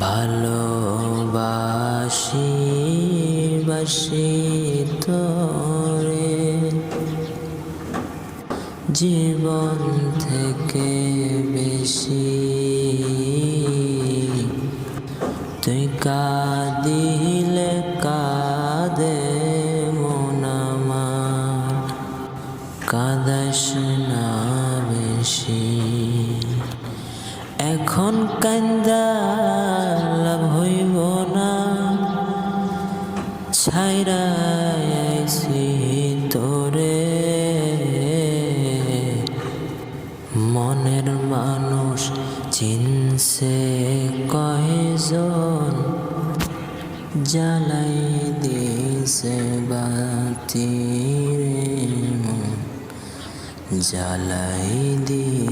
ভালোবাসি বাসি তোরে। জীবন থেকে বেশি তুই কাঁদিলে কাঁদে মন আমার। না এখন কান্দা লাভ হইব না। ছাইরাইছি তোরে। মনের মানুষ চিনছে কয়জন। জ্বালাই দিছে বাতি জ্বালাই বাতি